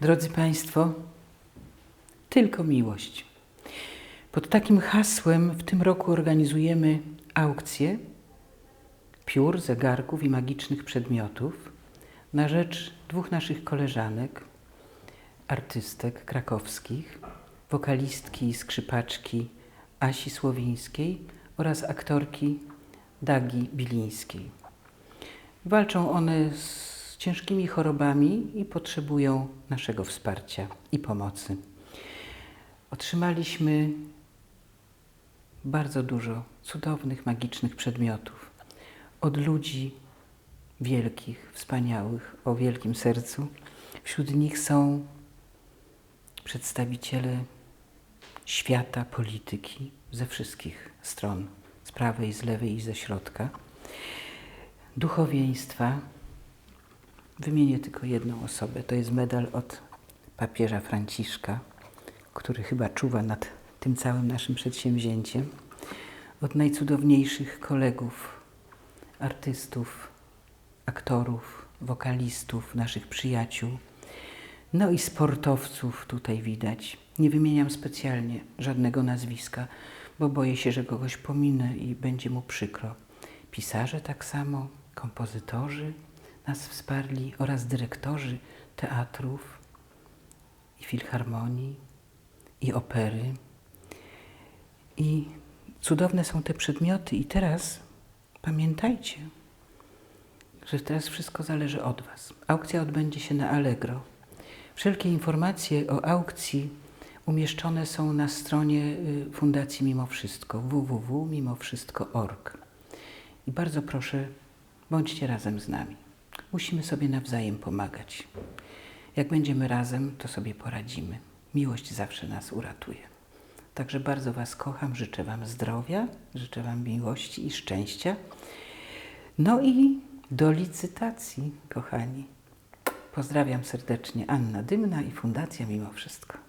Drodzy Państwo, tylko miłość. Pod takim hasłem w tym roku organizujemy aukcję piór, zegarków i magicznych przedmiotów na rzecz dwóch naszych koleżanek, artystek krakowskich, wokalistki i skrzypaczki Asi Słowińskiej oraz aktorki Dagi Bilińskiej. Walczą one z ciężkimi chorobami i potrzebują naszego wsparcia i pomocy. Otrzymaliśmy bardzo dużo cudownych, magicznych przedmiotów od ludzi wielkich, wspaniałych, o wielkim sercu. Wśród nich są przedstawiciele świata, polityki ze wszystkich stron, z prawej, z lewej i ze środka duchowieństwa. Wymienię tylko jedną osobę. To jest medal od papieża Franciszka, który chyba czuwa nad tym całym naszym przedsięwzięciem. Od najcudowniejszych kolegów, artystów, aktorów, wokalistów, naszych przyjaciół, no i sportowców tutaj widać. Nie wymieniam specjalnie żadnego nazwiska, bo boję się, że kogoś pominę i będzie mu przykro. Pisarze tak samo, kompozytorzy nas wsparli oraz dyrektorzy teatrów i filharmonii i opery. I cudowne są te przedmioty. I teraz pamiętajcie, że teraz wszystko zależy od Was. Aukcja odbędzie się na Allegro. Wszelkie informacje o aukcji umieszczone są na stronie y, Fundacji Mimo Wszystko www.mimowszystko.org. I bardzo proszę, bądźcie razem z nami. Musimy sobie nawzajem pomagać. Jak będziemy razem, to sobie poradzimy. Miłość zawsze nas uratuje. Także bardzo Was kocham, życzę Wam zdrowia, życzę Wam miłości i szczęścia. No i do licytacji, kochani. Pozdrawiam serdecznie Anna Dymna i Fundacja Mimo Wszystko.